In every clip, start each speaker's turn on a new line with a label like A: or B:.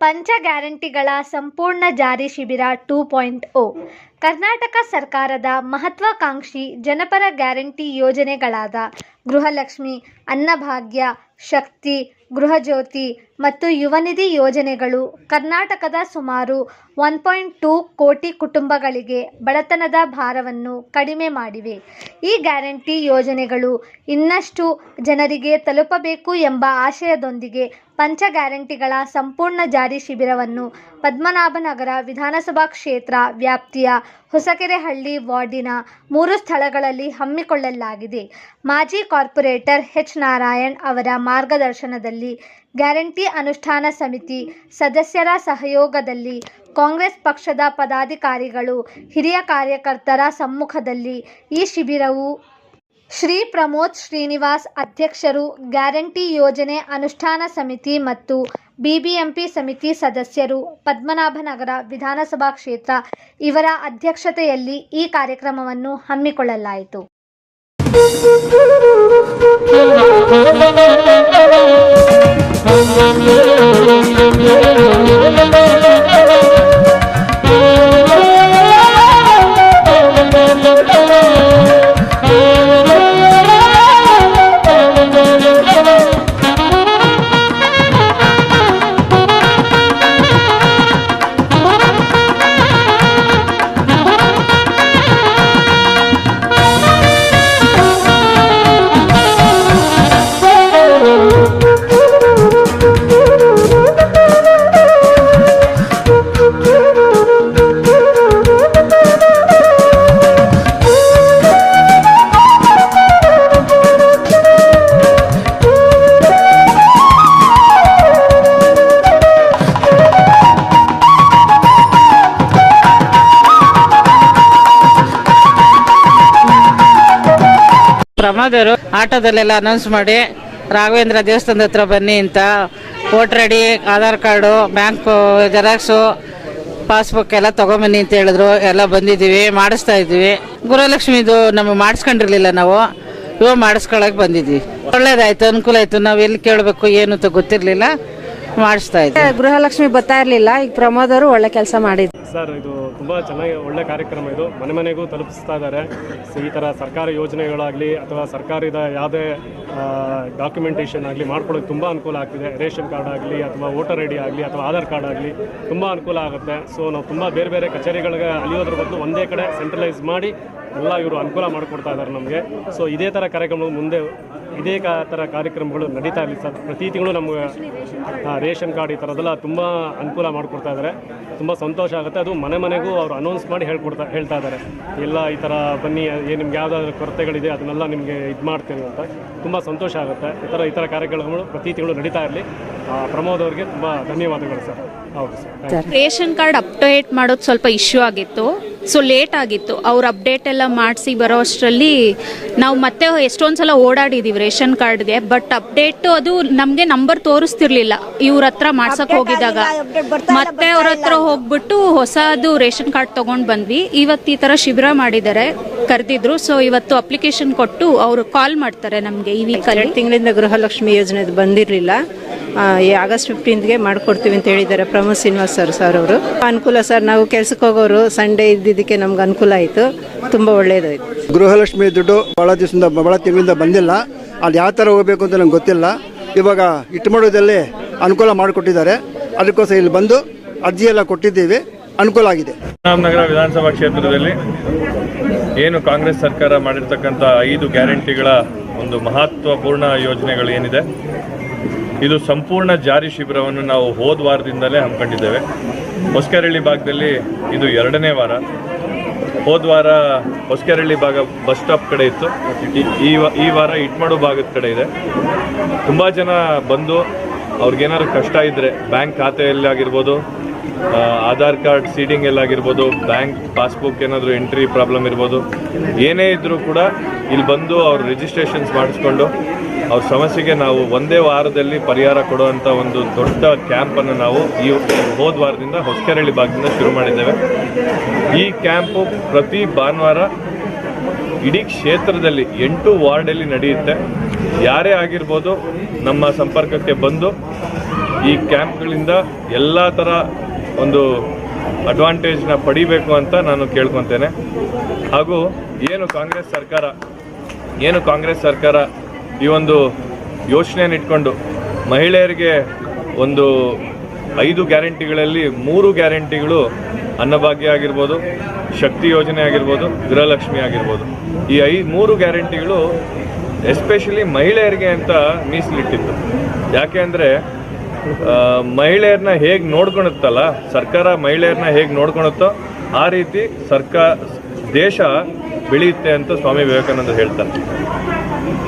A: ಪಂಚ ಗ್ಯಾರಂಟಿಗಳ ಸಂಪೂರ್ಣ ಜಾರಿ ಶಿಬಿರ ಟೂ ಪಾಯಿಂಟ್ ಓ. ಕರ್ನಾಟಕ ಸರ್ಕಾರದ ಮಹತ್ವಾಕಾಂಕ್ಷಿ ಜನಪರ ಗ್ಯಾರಂಟಿ ಯೋಜನೆಗಳಾದ ಗೃಹಲಕ್ಷ್ಮಿ, ಅನ್ನಭಾಗ್ಯ, ಶಕ್ತಿ, ಗೃಹಜ್ಯೋತಿ ಮತ್ತು ಯುವನಿಧಿ ಯೋಜನೆಗಳು ಕರ್ನಾಟಕದ ಸುಮಾರು ಒನ್ ಪಾಯಿಂಟ್ ಟೂ ಕೋಟಿ ಕುಟುಂಬಗಳಿಗೆ ಬಡತನದ ಭಾರವನ್ನು ಕಡಿಮೆ ಮಾಡಿವೆ. ಈ ಗ್ಯಾರಂಟಿ ಯೋಜನೆಗಳು ಇನ್ನಷ್ಟು ಜನರಿಗೆ ತಲುಪಬೇಕು ಎಂಬ ಆಶಯದೊಂದಿಗೆ ಪಂಚ ಗ್ಯಾರಂಟಿಗಳ ಸಂಪೂರ್ಣ ಜಾರಿ ಶಿಬಿರವನ್ನು ಪದ್ಮನಾಭನಗರ ವಿಧಾನಸಭಾ ಕ್ಷೇತ್ರ ವ್ಯಾಪ್ತಿಯ ಹೊಸಕೆರೆಹಳ್ಳಿ ವಾರ್ಡಿನ ಮೂರು ಸ್ಥಳಗಳಲ್ಲಿ ಹಮ್ಮಿಕೊಳ್ಳಲಾಗಿದೆ. ಮಾಜಿ ಕಾರ್ಪೊರೇಟರ್ ಎಚ್ ನಾರಾಯಣ್ ಅವರ ಮಾರ್ಗದರ್ಶನದಲ್ಲಿ ಗ್ಯಾರಂಟಿ ಅನುಷ್ಠಾನ ಸಮಿತಿ ಸದಸ್ಯರ ಸಹಯೋಗದಲ್ಲಿ ಕಾಂಗ್ರೆಸ್ ಪಕ್ಷದ ಪದಾಧಿಕಾರಿಗಳು ಹಿರಿಯ ಕಾರ್ಯಕರ್ತರ ಸಮ್ಮುಖದಲ್ಲಿ ಈ ಶಿಬಿರವು ಶ್ರೀ ಪ್ರಮೋದ್ ಶ್ರೀನಿವಾಸ್ ಅಧ್ಯಕ್ಷರು ಗ್ಯಾರಂಟಿ ಯೋಜನೆ ಅನುಷ್ಠಾನ ಸಮಿತಿ ಮತ್ತು ಬಿಬಿಎಂಪಿ ಸಮಿತಿ ಸದಸ್ಯರು ಪದ್ಮನಾಭನಗರ ವಿಧಾನಸಭಾ ಕ್ಷೇತ್ರ ಇವರ ಅಧ್ಯಕ್ಷತೆಯಲ್ಲಿ ಈ ಕಾರ್ಯಕ್ರಮವನ್ನು ಹಮ್ಮಿಕೊಳ್ಳಲಾಯಿತು.
B: ಪ್ರಮೋದರು, ಆಟೋದಲ್ಲೆಲ್ಲ ಅನೌನ್ಸ್ ಮಾಡಿ, ರಾಘವೇಂದ್ರ ದೇವಸ್ಥಾನದ ಹತ್ರ ಬನ್ನಿ ಅಂತ voter ID Aadhaar card bank xerox passbook ಎಲ್ಲ ತಗೊಂಬನ್ನಿ ಅಂತ ಹೇಳಿದ್ರು. ಎಲ್ಲ ಬಂದಿದ್ದೀವಿ, ಮಾಡಿಸ್ತಾ ಇದ್ದೀವಿ. ಗುರುಲಕ್ಷ್ಮಿದು ನಮಗೆ ಮಾಡಿಸ್ಕೊಂಡಿರ್ಲಿಲ್ಲ ನಾವು. ಇವಾಗ ಮಾಡಿಸ್ಕೊಳಕ್ ಬಂದಿದ್ವಿ ಒಳ್ಳೇದಾಯ್ತು, ಅನುಕೂಲ ಆಯಿತು. ನಾವು ಎಲ್ಲಿ ಕೇಳಬೇಕು, ಏನು ಅಂತ ಗೊತ್ತಿರಲಿಲ್ಲ. ಮಾಡಿಸ್ತಾ ಇದ್ದೆ.
C: ಗೃಹಲಕ್ಷ್ಮಿ ಬರ್ತಾ ಇರ್ಲಿಲ್ಲ ಈಗ ಪ್ರಮೋದ್ ಅವರು ಒಳ್ಳೆ ಕೆಲಸ ಮಾಡಿದ್ರು.
D: ಸರ್ ಇದು ತುಂಬಾ ಚೆನ್ನಾಗಿ ಒಳ್ಳೆ ಕಾರ್ಯಕ್ರಮ ಇದು. ಮನೆ ಮನೆಗೂ ತಲುಪಿಸ್ತಾ ಇದ್ದಾರೆ. ಸೊ ಈ ತರ ಸರ್ಕಾರಿ ಯೋಜನೆಗಳಾಗ್ಲಿ ಅಥವಾ ಸರ್ಕಾರದ ಯಾವುದೇ ಡಾಕ್ಯುಮೆಂಟೇಷನ್ ಆಗಲಿ ಮಾಡ್ಕೊಳ್ಳೋಕೆ ತುಂಬಾ ಅನುಕೂಲ ಆಗ್ತಿದೆ. ರೇಷನ್ ಕಾರ್ಡ್ ಆಗಲಿ ಅಥವಾ ವೋಟರ್ ಐ ಡಿ ಆಗಲಿ ಅಥವಾ ಆಧಾರ್ ಕಾರ್ಡ್ ಆಗಲಿ ತುಂಬಾ ಅನುಕೂಲ ಆಗುತ್ತೆ. ಸೊ ನಾವು ತುಂಬಾ ಬೇರೆ ಬೇರೆ ಕಚೇರಿಗಳಿಗೆ ಅಲಿಯೋದ್ರ ಬದಲು ಒಂದೇ ಕಡೆ ಸೆಂಟ್ರಲೈಸ್ ಮಾಡಿ ಎಲ್ಲ ಇವರು ಅನುಕೂಲ ಮಾಡಿಕೊಡ್ತಾ ಇದ್ದಾರೆ ನಮಗೆ. ಸೊ ಇದೇ ಥರ ಕಾರ್ಯಕ್ರಮಗಳು ಮುಂದೆ ಇದೇ ಥರ ಕಾರ್ಯಕ್ರಮಗಳು ನಡೀತಾ ಇರಲಿ ಸರ್. ಪ್ರತಿ ತಿಂಗಳು ನಮಗೆ ರೇಷನ್ ಕಾರ್ಡ್ ಈ ಥರದೆಲ್ಲ ತುಂಬ ಅನುಕೂಲ ಮಾಡಿಕೊಡ್ತಾ ಇದ್ದಾರೆ ತುಂಬ ಸಂತೋಷ ಆಗುತ್ತೆ. ಅದು ಮನೆ ಮನೆಗೂ ಅವರು ಅನೌನ್ಸ್ ಮಾಡಿ ಹೇಳ್ಕೊಡ್ತಾ, ಹೇಳ್ತಾ ಇದ್ದಾರೆ ಎಲ್ಲ ಈ ಥರ ಬನ್ನಿ ಏನು ನಿಮ್ಗೆ ಯಾವುದಾದ್ರು ಕೊರತೆಗಳಿದೆ, ಅದನ್ನೆಲ್ಲ ನಿಮಗೆ ಇದು ಮಾಡ್ತೀವಿ ಅಂತ. ತುಂಬ ಸಂತೋಷ ಆಗುತ್ತೆ. ಈ ಥರ ಈ ಥರ ಕಾರ್ಯಕ್ರಮಗಳು ಪ್ರತಿ ತಿಂಗಳು ನಡೀತಾ ಇರಲಿ. ಪ್ರಮೋದ್ ಅವರಿಗೆ ತುಂಬ ಧನ್ಯವಾದಗಳು ಸರ್. ಹೌದು ಸರ್.
E: ರೇಷನ್ ಕಾರ್ಡ್ ಅಪ್ಡೇಟ್ ಮಾಡೋದು ಸ್ವಲ್ಪ ಇಶ್ಯೂ ಆಗಿತ್ತು. ಸೊ ಲೇಟ್ ಆಗಿತ್ತು. ಅವ್ರ ಅಪ್ಡೇಟ್ ಎಲ್ಲ ಮಾಡಿಸಿ ಬರೋ ಅಷ್ಟರಲ್ಲಿ ನಾವು ಮತ್ತೆ ಎಷ್ಟೊಂದು ಸಲ ಓಡಾಡಿದೀವಿ ರೇಷನ್ ಕಾರ್ಡ್ಗೆ ಬಟ್ ಅಪ್ಡೇಟ್ ಅದು ನಮಗೆ ನಂಬರ್ ತೋರಿಸ್ತಿರ್ಲಿಲ್ಲ. ಇವ್ರ ಹತ್ರ ಮಾಡ್ಸಕ್ ಹೋಗಿದಾಗ ಮತ್ತೆ ಅವ್ರ ಹತ್ರ ಹೋಗ್ಬಿಟ್ಟು ಹೊಸದು ರೇಷನ್ ಕಾರ್ಡ್ ತೊಗೊಂಡು ಬಂದ್ವಿ. ಇವತ್ತು ಈ ಥರ ಶಿಬಿರ ಮಾಡಿದ್ದಾರೆ ಕರೆದಿದ್ರು. ಸೊ ಇವತ್ತು ಅಪ್ಲಿಕೇಶನ್ ಕೊಟ್ಟು ಅವರು ಕಾಲ್ ಮಾಡ್ತಾರೆ ನಮಗೆ ಈ ವೀಕ್
C: ಎರಡು ತಿಂಗಳಿಂದ ಗೃಹಲಕ್ಷ್ಮಿ ಯೋಜನೆ ಬಂದಿರಲಿಲ್ಲ. ಆಗಸ್ಟ್ ಫಿಫ್ಟೀನ್ಗೆ ಮಾಡಿಕೊಡ್ತೀವಿ ಅಂತ ಹೇಳಿದ್ದಾರೆ ಪ್ರಮೋದ್ ಶ್ರೀನಿವಾಸ್ ಸರ್ ಸರ್ ಅವರು. ಅನುಕೂಲ ಸರ್ ನಾವು ಕೆಲ್ಸಕ್ಕೆ ಹೋಗೋರು ಸಂಡೇ ಇದ್ದಿದ್ದಕ್ಕೆ ನಮ್ಗೆ ಅನುಕೂಲ ಆಯಿತು. ತುಂಬ ಒಳ್ಳೆಯದಾಯಿತು
F: ಗೃಹಲಕ್ಷ್ಮಿ ದುಡ್ಡು ಭಾಳ ದಿವಸದಿಂದ ಭಾಳ ತಿಂಗಳಿಂದ ಬಂದಿಲ್ಲ. ಅದು ಯಾವ ಥರ ಹೋಗಬೇಕು ಅಂತ ನಂಗೆ ಗೊತ್ತಿಲ್ಲ. ಇವಾಗ ಇಟ್ಟುಮಾಡೋದಲ್ಲಿ ಅನುಕೂಲ ಮಾಡಿಕೊಟ್ಟಿದ್ದಾರೆ. ಅದಕ್ಕೋಸ್ಕರ ಇಲ್ಲಿ ಬಂದು ಅರ್ಜಿ ಎಲ್ಲ ಕೊಟ್ಟಿದ್ದೀವಿ. ಅನುಕೂಲ ಆಗಿದೆ.
G: ರಾಮನಗರ ವಿಧಾನಸಭಾ ಕ್ಷೇತ್ರದಲ್ಲಿ ಏನು ಕಾಂಗ್ರೆಸ್ ಸರ್ಕಾರ ಮಾಡಿರ್ತಕ್ಕಂಥ ಐದು ಗ್ಯಾರಂಟಿಗಳ ಒಂದು ಮಹತ್ವಪೂರ್ಣ ಯೋಜನೆಗಳು ಏನಿದೆ? ಇದು ಸಂಪೂರ್ಣ ಜಾರಿ ಶಿಬಿರವನ್ನು ನಾವು ಹೋದ ವಾರದಿಂದಲೇ ಹಮ್ಮಿಕೊಂಡಿದ್ದೇವೆ. ಹೊಸಕೆರಳ್ಳಿ ಭಾಗದಲ್ಲಿ ಇದು ಎರಡನೇ ವಾರ. ಹೋದ ವಾರ ಹೊಸಕೆರಳ್ಳಿ ಭಾಗ ಬಸ್ ಸ್ಟಾಪ್ ಕಡೆ ಇತ್ತು. ಈ- ಈ ವಾರ ಇಟ್ಮಾಡು ಭಾಗದ ಕಡೆ ಇದೆ. ತುಂಬ ಜನ ಬಂದು ಅವ್ರಿಗೇನಾದ್ರು ಕಷ್ಟ ಇದ್ದರೆ ಬ್ಯಾಂಕ್ ಖಾತೆಯಲ್ಲಿ ಆಗಿರ್ಬೋದು ಆಧಾರ್ ಕಾರ್ಡ್ ಸೀಡಿಂಗ್ ಎಲ್ಲಾಗಿರ್ಬೋದು ಬ್ಯಾಂಕ್ ಪಾಸ್ಬುಕ್ ಏನಾದರೂ ಎಂಟ್ರಿ ಪ್ರಾಬ್ಲಮ್ ಇರ್ಬೋದು, ಏನೇ ಇದ್ದರೂ ಕೂಡ ಇಲ್ಲಿ ಬಂದು ಅವ್ರ ರಿಜಿಸ್ಟ್ರೇಷನ್ಸ್ ಮಾಡಿಸ್ಕೊಂಡು ಅವ್ರ ಸಮಸ್ಯೆಗೆ ನಾವು ಒಂದೇ ವಾರದಲ್ಲಿ ಪರಿಹಾರ ಕೊಡುವಂಥ ಒಂದು ದೊಡ್ಡ ಕ್ಯಾಂಪನ್ನು ನಾವು ಈ ಹೋದ ವಾರದಿಂದ ಹೊಸಕೆರಳಿ ಭಾಗದಿಂದ ಶುರು ಮಾಡಿದ್ದೇವೆ. ಈ ಕ್ಯಾಂಪು ಪ್ರತಿ ಭಾನುವಾರ ಇಡೀ ಕ್ಷೇತ್ರದಲ್ಲಿ ಎಂಟು ವಾರ್ಡಲ್ಲಿ ನಡೆಯುತ್ತೆ. ಯಾರೇ ಆಗಿರ್ಬೋದು ನಮ್ಮ ಸಂಪರ್ಕಕ್ಕೆ ಬಂದು ಈ ಕ್ಯಾಂಪ್ಗಳಿಂದ ಎಲ್ಲ ಥರ ಒಂದು ಅಡ್ವಾಂಟೇಜ್ನ ಪಡಿಬೇಕು ಅಂತ ನಾನು ಕೇಳ್ಕೊತೇನೆ. ಹಾಗೂ ಏನು ಕಾಂಗ್ರೆಸ್ ಸರ್ಕಾರ, ಏನು ಕಾಂಗ್ರೆಸ್ ಸರ್ಕಾರ ಈ ಒಂದು ಯೋಚನೆಯನ್ನು ಇಟ್ಕೊಂಡು ಮಹಿಳೆಯರಿಗೆ ಒಂದು ಐದು ಗ್ಯಾರಂಟಿಗಳಲ್ಲಿ ಮೂರು ಗ್ಯಾರಂಟಿಗಳು ಅನ್ನಭಾಗ್ಯ ಆಗಿರ್ಬೋದು ಶಕ್ತಿ ಯೋಜನೆ ಆಗಿರ್ಬೋದು, ಗೃಹಲಕ್ಷ್ಮಿ ಆಗಿರ್ಬೋದು. ಈ ಐ ಮೂರು ಗ್ಯಾರಂಟಿಗಳು ಎಸ್ಪೆಷಲಿ ಮಹಿಳೆಯರಿಗೆ ಅಂತ ಮೀಸಲಿಟ್ಟಿತ್ತು ಯಾಕೆ ಅಂದರೆ ಮಹಿಳೆಯರನ್ನ ಹೇಗೆ ನೋಡ್ಕೊಳುತ್ತಲ್ಲ ಸರ್ಕಾರ ಮಹಿಳೆಯರನ್ನ ಹೇಗೆ ನೋಡ್ಕೊಳುತ್ತೋ ಆ ರೀತಿ ಸರ್ಕಾರ ದೇಶ ಬೆಳೆಯುತ್ತೆ ಅಂತ ಸ್ವಾಮಿ ವಿವೇಕಾನಂದ ಹೇಳ್ತಾರೆ.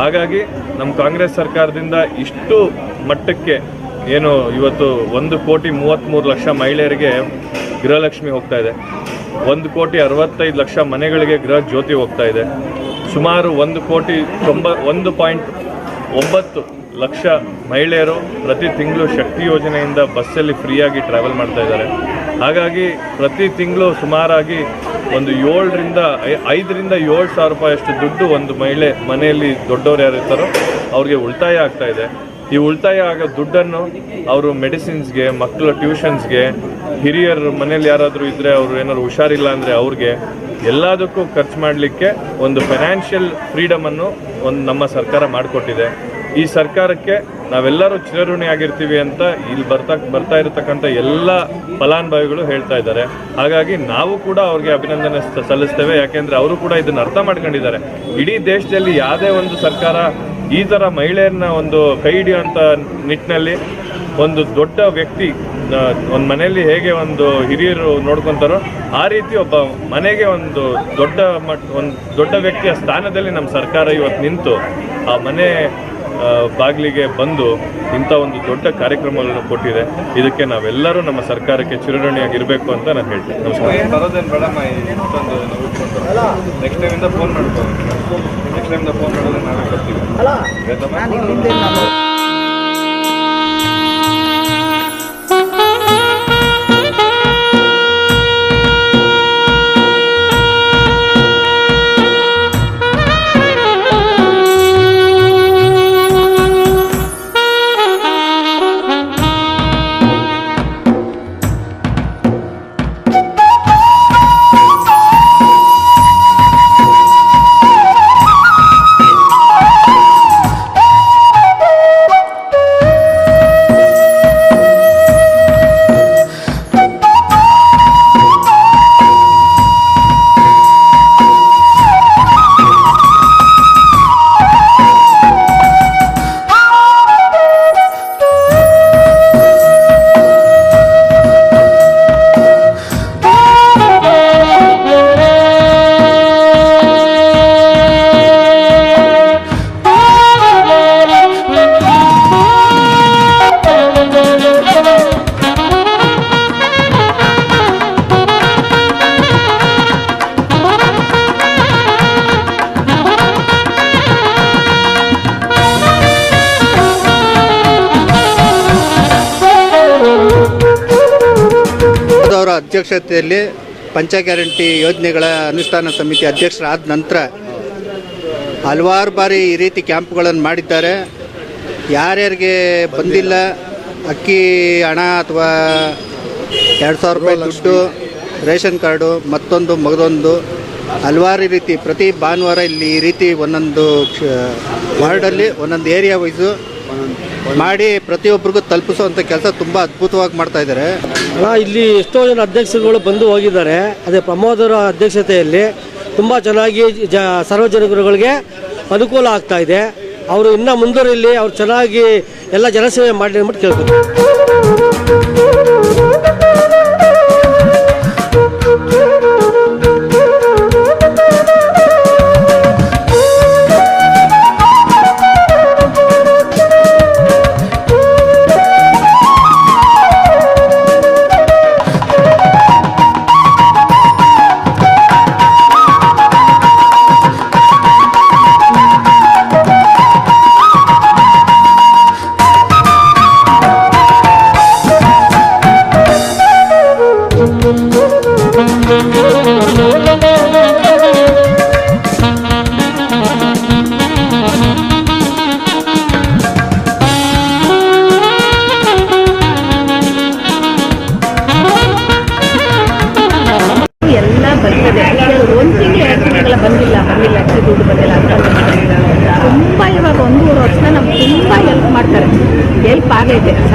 G: ಹಾಗಾಗಿ ನಮ್ಮ ಕಾಂಗ್ರೆಸ್ ಸರ್ಕಾರದಿಂದ ಇಷ್ಟು ಮಟ್ಟಕ್ಕೆ ಏನು ಇವತ್ತು ಒಂದು ಕೋಟಿ ಮೂವತ್ತ್ಮೂರು ಲಕ್ಷ ಮಹಿಳೆಯರಿಗೆ ಗೃಹಲಕ್ಷ್ಮಿ ಹೋಗ್ತಾ ಇದೆ. ಒಂದು ಕೋಟಿ ಅರವತ್ತೈದು ಲಕ್ಷ ಮನೆಗಳಿಗೆ ಗೃಹ ಜ್ಯೋತಿ ಹೋಗ್ತಾ ಇದೆ. ಸುಮಾರು ಒಂದು ಕೋಟಿ ತೊಂಬ ಒಂದು ಪಾಯಿಂಟ್ ಒಂಬತ್ತು ಲಕ್ಷ ಮಹಿಳೆಯರು ಪ್ರತಿ ತಿಂಗಳು ಶಕ್ತಿ ಯೋಜನೆಯಿಂದ ಬಸ್ಸಲ್ಲಿ ಫ್ರೀಯಾಗಿ ಟ್ರಾವೆಲ್ ಮಾಡ್ತಾ ಇದ್ದಾರೆ. ಹಾಗಾಗಿ ಪ್ರತಿ ತಿಂಗಳು ಸುಮಾರಾಗಿ ಒಂದು ಏಳರಿಂದ ಐದರಿಂದ ಏಳು ಸಾವಿರ ರೂಪಾಯಿಯಷ್ಟು ದುಡ್ಡು ಒಂದು ಮಹಿಳೆ ಮನೆಯಲ್ಲಿ ದೊಡ್ಡವರು ಯಾರು ಇರ್ತಾರೋ ಅವ್ರಿಗೆ ಉಳಿತಾಯ ಆಗ್ತಾ ಇದೆ. ಈ ಉಳಿತಾಯ ಆಗೋ ದುಡ್ಡನ್ನು ಅವರು ಮೆಡಿಸಿನ್ಸ್ಗೆ, ಮಕ್ಕಳ ಟ್ಯೂಷನ್ಸ್ಗೆ, ಹಿರಿಯರು ಮನೇಲಿ ಯಾರಾದರೂ ಇದ್ದರೆ ಅವರು ಏನಾದ್ರು ಹುಷಾರಿಲ್ಲ ಅಂದರೆ ಅವ್ರಿಗೆ ಎಲ್ಲದಕ್ಕೂ ಖರ್ಚು ಮಾಡಲಿಕ್ಕೆ ಒಂದು ಫೈನಾನ್ಷಿಯಲ್ ಫ್ರೀಡಮನ್ನು ಒಂದು ನಮ್ಮ ಸರ್ಕಾರ ಮಾಡಿಕೊಟ್ಟಿದೆ. ಈ ಸರ್ಕಾರಕ್ಕೆ ನಾವೆಲ್ಲರೂ ಚಿರಋಣಿ ಆಗಿರ್ತೀವಿ ಅಂತ ಇಲ್ಲಿ ಬರ್ತಾ ಬರ್ತಾ ಇರತಕ್ಕಂಥ ಎಲ್ಲ ಫಲಾನುಭವಿಗಳು ಹೇಳ್ತಾ ಇದ್ದಾರೆ. ಹಾಗಾಗಿ ನಾವು ಕೂಡ ಅವ್ರಿಗೆ ಅಭಿನಂದನೆ ಸಲ್ಲಿಸ್ತೇವೆ. ಯಾಕೆಂದರೆ ಅವರು ಕೂಡ ಇದನ್ನ ಅರ್ಥ ಮಾಡ್ಕೊಂಡಿದ್ದಾರೆ. ಇಡೀ ದೇಶದಲ್ಲಿ ಯಾವುದೇ ಒಂದು ಸರ್ಕಾರ ಈ ಥರ ಮಹಿಳೆಯರನ್ನ ಒಂದು ಕೈ ಹಿಡಿಯುವಂಥ ನಿಟ್ಟಿನಲ್ಲಿ ಒಂದು ದೊಡ್ಡ ವ್ಯಕ್ತಿ ಒಂದು ಮನೆಯಲ್ಲಿ ಹೇಗೆ ಒಂದು ಹಿರಿಯರು ನೋಡ್ಕೊತಾರೋ ಆ ರೀತಿ ಒಬ್ಬ ಮನೆಗೆ ಒಂದು ದೊಡ್ಡ ಮಟ್ ಒಂದು ದೊಡ್ಡ ವ್ಯಕ್ತಿಯ ಸ್ಥಾನದಲ್ಲಿ ನಮ್ಮ ಸರ್ಕಾರ ಇವತ್ತು ನಿಂತು ಆ ಮನೆ ಬಾಗಿಲಿಗೆ ಬಂದು ಇಂಥ ಒಂದು ದೊಡ್ಡ ಕಾರ್ಯಕ್ರಮಗಳನ್ನು ಕೊಟ್ಟಿದೆ. ಇದಕ್ಕೆ ನಾವೆಲ್ಲರೂ ನಮ್ಮ ಸರ್ಕಾರಕ್ಕೆ ಚಿರಣಿಯಾಗಿರಬೇಕು ಅಂತ ನಾನು ಹೇಳ್ತೀನಿ. ನಮಸ್ಕಾರ.
H: ಅಧ್ಯಕ್ಷತೆಯಲ್ಲಿ ಪಂಚ ಗ್ಯಾರಂಟಿ ಯೋಜನೆಗಳ ಅನುಷ್ಠಾನ ಸಮಿತಿ ಅಧ್ಯಕ್ಷರಾದ ನಂತರ ಹಲವಾರು ಬಾರಿ ಈ ರೀತಿ ಕ್ಯಾಂಪ್ಗಳನ್ನು ಮಾಡಿದ್ದಾರೆ. ಯಾರ್ಯಾರಿಗೆ ಬಂದಿಲ್ಲ ಅಕ್ಕಿ ಹಣ ಅಥವಾ ಎರಡು ಸಾವಿರ ರೂಪಾಯಿ ದುಡ್ಡು ರೇಷನ್ ಕಾರ್ಡು ಮತ್ತೊಂದು ಮಗದೊಂದು ಹಲವಾರು ರೀತಿ ಪ್ರತಿ ಭಾನುವಾರ ಇಲ್ಲಿ ಈ ರೀತಿ ಒಂದೊಂದು ವಾರ್ಡಲ್ಲಿ ಒಂದೊಂದು ಏರಿಯಾ ವೈಸು ಮಾಡಿ ಪ್ರತಿಯೊಬ್ಬರಿಗೂ ತಲುಪಿಸುವಂಥ ಕೆಲಸ ತುಂಬ ಅದ್ಭುತವಾಗಿ ಮಾಡ್ತಾ ಇದ್ದಾರೆ.
I: ಇಲ್ಲಿ ಎಷ್ಟೋ ಜನ ಅಧ್ಯಕ್ಷರುಗಳು ಬಂದು ಹೋಗಿದ್ದಾರೆ. ಅದೇ ಪ್ರಮೋದರ ಅಧ್ಯಕ್ಷತೆಯಲ್ಲಿ ತುಂಬ ಚೆನ್ನಾಗಿ ಜ, ಸಾರ್ವಜನಿಕರುಗಳಿಗೆ ಅನುಕೂಲ ಆಗ್ತಾ ಇದೆ. ಅವರು ಇನ್ನ ಮುಂದುವರಿಲಿ, ಅವ್ರು ಚೆನ್ನಾಗಿ ಎಲ್ಲ ಜನಸೇವೆ ಮಾಡಿ ಅಂದ್ಬಿಟ್ಟು ಕೇಳ್ಕೊತೀನಿ.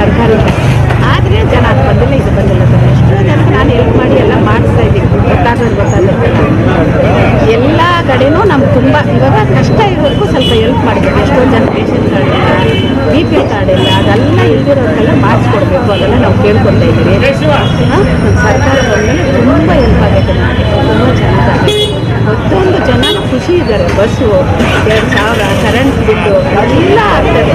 C: ಸರ್ಕಾರದಿಂದ ಆದರೆ ಜನ ಅದು ಬಂದಿಲ್ಲ, ಇದು ಬಂದಿಲ್ಲ ಸರ್ ಎಷ್ಟೋ ಜನಕ್ಕೆ ನಾನು ಹೆಲ್ಪ್ ಮಾಡಿ ಎಲ್ಲ ಮಾಡಿಸ್ತಾ ಇದ್ದೀನಿ. ಗೊತ್ತಾಗೋದು ಗೊತ್ತಾಗುತ್ತೆ ಎಲ್ಲ ಕಡೆನೂ ನಮ್ಗೆ ತುಂಬ, ಇವಾಗ ಕಷ್ಟ ಇರೋರ್ಗೂ ಸ್ವಲ್ಪ ಹೆಲ್ಪ್ ಮಾಡಬೇಕು. ಎಷ್ಟೋ ಜನ ಪೇಷಂಟ್ಗಳಿಲ್ಲ ಬಿ ಪಿ ಕಾರ್ಡ್ ಇಲ್ಲ, ಅದೆಲ್ಲ ಇಲ್ದಿರೋರ್ಗೆಲ್ಲ ಮಾಡಿಸ್ಕೊಡ್ಬೇಕು. ಅದೆಲ್ಲ ನಾವು ಕೇಳ್ಕೊತಾ ಇದ್ದೀವಿ. ಸರ್ಕಾರ ಬಂದಮೇಲೆ ತುಂಬ ಹೆಲ್ಪ್ ಆಗುತ್ತೆ ನಮಗೆ. ತುಂಬ ಚೆನ್ನಾಗಿ ಮತ್ತೊಂದು ಜನ ಖುಷಿ ಇದ್ದಾರೆ. ಬಸ್ಸು, ಎರಡು ಸಾವಿರ ಕರೆಂಟ್ ಬಿಟ್ಟು ಎಲ್ಲ ಆಗ್ತದೆ.